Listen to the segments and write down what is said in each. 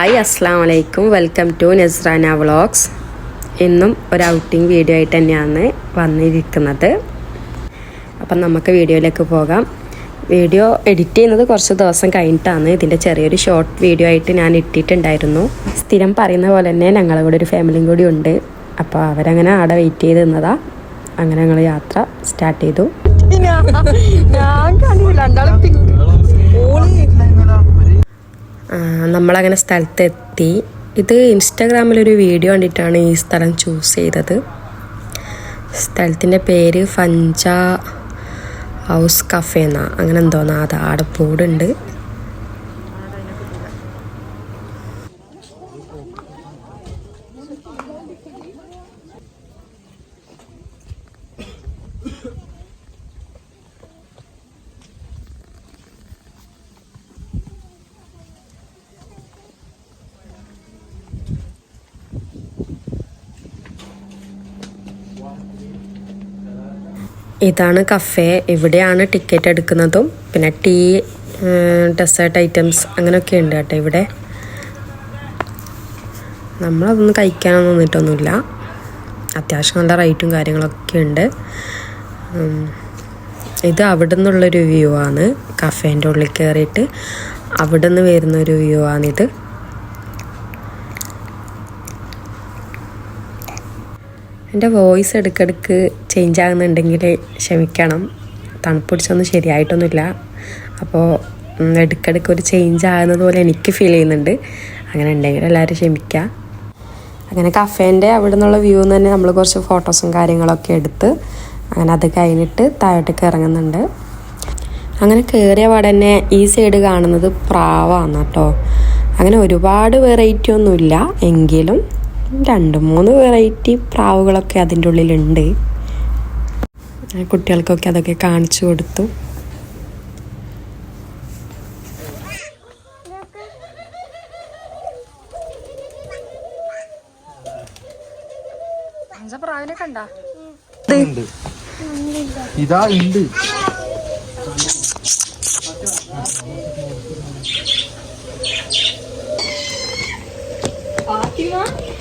Hi അസ്സാം വലൈക്കും welcome to Nasrana vlogs. ഇന്നും ഒരു ഔട്ടിംഗ് വീഡിയോ ആയിട്ട് തന്നെയാണ് വന്നിരിക്കുന്നത്. അപ്പം നമുക്ക് വീഡിയോയിലേക്ക് പോകാം. വീഡിയോ എഡിറ്റ് ചെയ്യുന്നത് കുറച്ച് ദിവസം കഴിഞ്ഞിട്ടാണ്. ഇതിന്റെ ചെറിയൊരു ഷോർട്ട് വീഡിയോ ആയിട്ട് ഞാൻ ഇട്ടിട്ടുണ്ടായിരുന്നു. സ്ഥിരം പറയുന്ന പോലെ തന്നെ ഞങ്ങളുടെ കൂടെ ഒരു ഫാമിലിയും കൂടി ഉണ്ട്. അപ്പോൾ അവരങ്ങനെ അവിടെ വെയിറ്റ് ചെയ്ത് നിന്നതാ. അങ്ങനെ ഞങ്ങൾ യാത്ര സ്റ്റാർട്ട് ചെയ്തു. ഞാൻ കണ്ടില്ല. നമ്മളങ്ങനെ സ്ഥലത്തെത്തി. ഇത് ഇൻസ്റ്റാഗ്രാമിലൊരു വീഡിയോ കണ്ടിട്ടാണ് ഈ സ്ഥലം ചൂസ് ചെയ്തത്. സ്ഥലത്തിന്റെ പേര് ഫഞ്ച ഹൗസ് കഫേ എന്നാ. അങ്ങനെ എന്തോന്നാ അത് ആടെ ബോർഡുണ്ട് ഇതാണ് കഫേ. ഇവിടെയാണ് ടിക്കറ്റ് എടുക്കുന്നതും. പിന്നെ ടീ ഡെസേർട്ട് ഐറ്റംസ് അങ്ങനെയൊക്കെ ഉണ്ട് കേട്ടോ ഇവിടെ. നമ്മളതൊന്നും കഴിക്കാനൊന്നും നിന്നിട്ടൊന്നുമില്ല. അത്യാവശ്യം നല്ല റേറ്റും കാര്യങ്ങളൊക്കെ ഉണ്ട്. ഇത് അവിടെ നിന്നുള്ളൊരു വ്യൂ ആണ്. കഫേന്റെ ഉള്ളിൽ കയറിയിട്ട് അവിടെ നിന്ന് വരുന്നൊരു വ്യൂ ആണിത്. എന്റെ വോയിസ് ഇടയ്ക്കിടയ്ക്ക് ചേഞ്ച് ആകുന്നുണ്ടെങ്കിൽ ക്ഷമിക്കണം. തണുപ്പ് പിടിച്ചൊന്നും ശരിയായിട്ടൊന്നുമില്ല. അപ്പോൾ ഇടയ്ക്കിടയ്ക്ക് ഒരു ചേഞ്ച് ആകുന്നത് പോലെ എനിക്ക് ഫീൽ ചെയ്യുന്നുണ്ട്. അങ്ങനെ ഉണ്ടെങ്കിൽ എല്ലാവരും ക്ഷമിക്കുക അങ്ങനെ കഫേന്റെ അവിടെ നിന്നുള്ള വ്യൂ തന്നെ നമ്മൾ കുറച്ച് ഫോട്ടോസും കാര്യങ്ങളൊക്കെ എടുത്ത് അങ്ങനെ അത് കഴിഞ്ഞിട്ട് താഴോട്ടേക്ക് ഇറങ്ങുന്നുണ്ട്. അങ്ങനെ കയറിയ പാടെ തന്നെ ഈ സൈഡ് കാണുന്നത് പ്രാവാണ് കേട്ടോ അങ്ങനെ ഒരുപാട് വെറൈറ്റി ഒന്നുമില്ല. എങ്കിലും രണ്ട് മൂന്ന് വെറൈറ്റി പ്രാവുകളൊക്കെ അതിന്റെ ഉള്ളിലുണ്ട്. കുട്ടികൾക്കൊക്കെ അതൊക്കെ കാണിച്ചു കൊടുത്തു. പ്രാവിനെ കണ്ട? ഉണ്ട്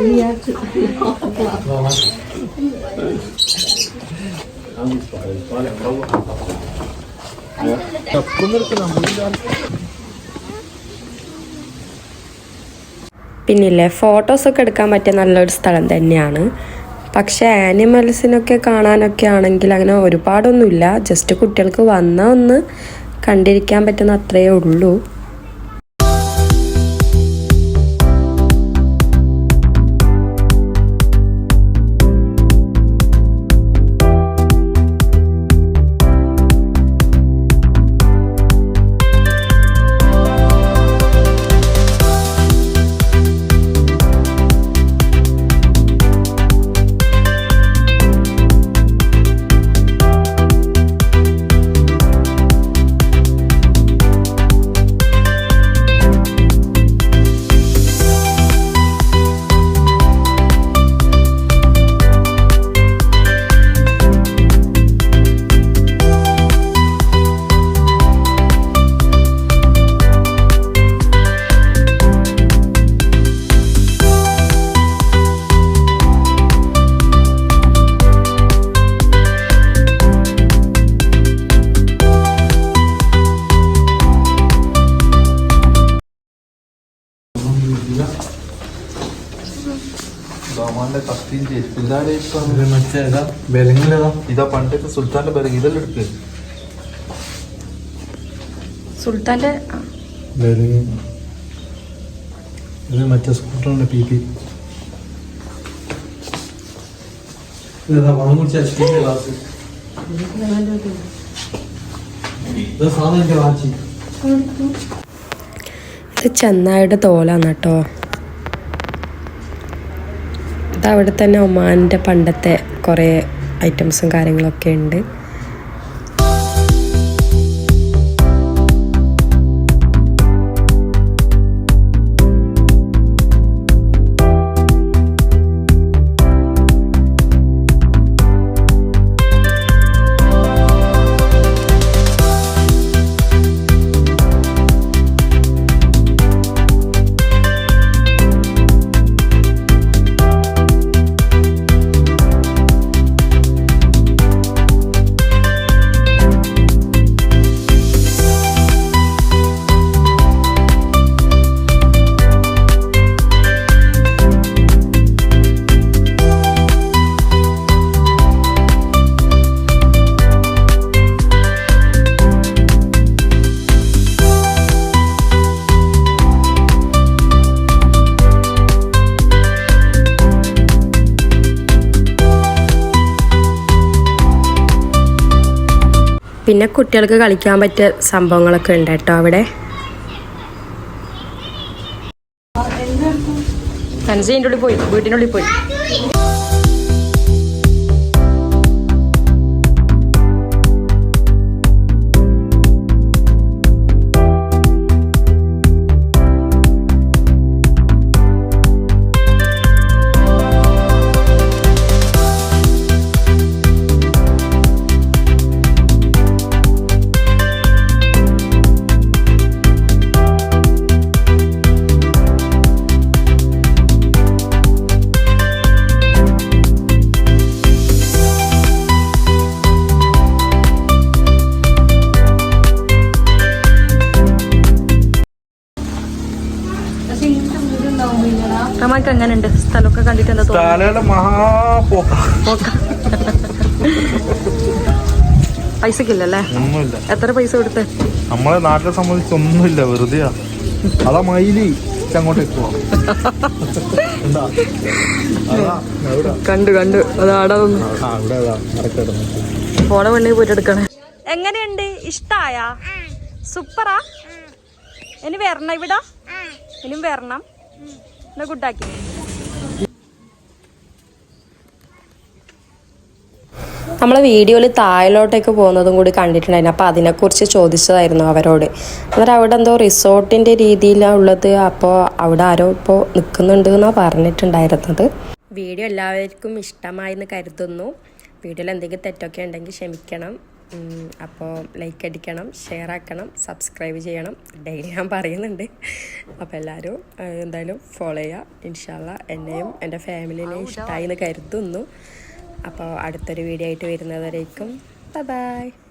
ഉണ്ട് പിന്നില്ലേ ഫോട്ടോസൊക്കെ എടുക്കാൻ പറ്റിയ നല്ലൊരു സ്ഥലം തന്നെയാണ്. പക്ഷേ ആനിമൽസിനൊക്കെ കാണാനൊക്കെ ആണെങ്കിൽ അങ്ങനെ ഒരുപാടൊന്നുമില്ല. ജസ്റ്റ് കുട്ടികൾക്ക് വന്നാൽ ഒന്ന് കണ്ടിരിക്കാൻ പറ്റുന്ന അത്രയേ ഉള്ളൂ. ഇപ്പം മറ്റേ ഏതാ ബലങ്ങളിലേതാ ഇതാ പണ്ടത്തെ സുൽത്താന്റെ പേര് ഇതെല്ലാം എടുക്ക്. സുൽത്താന്റെ ബലങ്ങ് ഇത് മറ്റേ സ്കൂട്ടറിന്റെ പി പി. ഇതാ വളം കുടിച്ച സ്റ്റീലിന്റെ ഗ്ലാസ് ഇത് സാധനം എനിക്ക് വാച്ചി. ഇത് ചെന്നായുടെ തോലാണ് കേട്ടോ. അവിടെ തന്നെ ഒമാന്റെ പണ്ടത്തെ കുറേ ഐറ്റംസും കാര്യങ്ങളൊക്കെ ഉണ്ട്. പിന്നെ കുട്ടികൾക്ക് കളിക്കാൻ പറ്റിയ സംഭവങ്ങളൊക്കെ ഉണ്ട് കേട്ടോ അവിടെ. തനസിന്റെ ഉള്ളിൽ പോയി വീട്ടിനുള്ളിൽ പോയി. നമുക്ക് എങ്ങനെയുണ്ട്? സ്ഥലമൊക്കെ കണ്ടിട്ട് എന്താ തോന്നുന്നു പൈസക്കില്ലല്ലേ? ഒന്നുമില്ല. എത്ര പൈസ കൊടുത്ത്? നമ്മളെ നാട്ടിലെ സംബന്ധിച്ച് ഒന്നുമില്ല വെറുതെയാ. അതാ മൈലി അങ്ങോട്ടേക്ക് കണ്ടു കണ്ടു. അതാടാ ഫോടെ വെണ്ണി പോയിട്ട് എടുക്കണേ. എങ്ങനെയുണ്ട്? ഇഷ്ടായ? സൂപ്പറാ? ഇനി വരണം ഇവിടെ? ഇനിയും വരണം. എന്നാ ഗുഡാക്കി നമ്മൾ വീഡിയോയിൽ താഴിലോട്ടേക്ക് പോകുന്നതും കൂടി കണ്ടിട്ടുണ്ടായിരുന്നു. അപ്പോൾ അതിനെക്കുറിച്ച് ചോദിച്ചതായിരുന്നു അവരോട്. അന്നേരം അവിടെ എന്തോ റിസോർട്ടിന്റെ രീതിയിലാണ് ഉള്ളത്. അപ്പോൾ അവിടെ ആരോ ഇപ്പോൾ നിൽക്കുന്നുണ്ട് എന്നാണ് പറഞ്ഞിട്ടുണ്ടായിരുന്നത്. വീഡിയോ എല്ലാവർക്കും ഇഷ്ടമായി എന്ന് കരുതുന്നു. വീഡിയോയിൽ എന്തെങ്കിലും തെറ്റൊക്കെ ഉണ്ടെങ്കിൽ ക്ഷമിക്കണം. അപ്പോൾ ലൈക്ക് അടിക്കണം ഷെയർ ആക്കണം സബ്സ്ക്രൈബ് ചെയ്യണം. ഡെയിലി ഞാൻ പറയുന്നുണ്ട്. അപ്പോൾ എല്ലാവരും എന്തായാലും ഫോളോ ചെയ്യുക. ഇൻഷാല്ല എന്നെയും എന്റെ ഫാമിലിനെയും ഇഷ്ടമായി എന്ന് കരുതുന്നു. അപ്പോൾ അടുത്തൊരു വീഡിയോ ആയിട്ട് വരുന്നവരേക്കും. ബൈ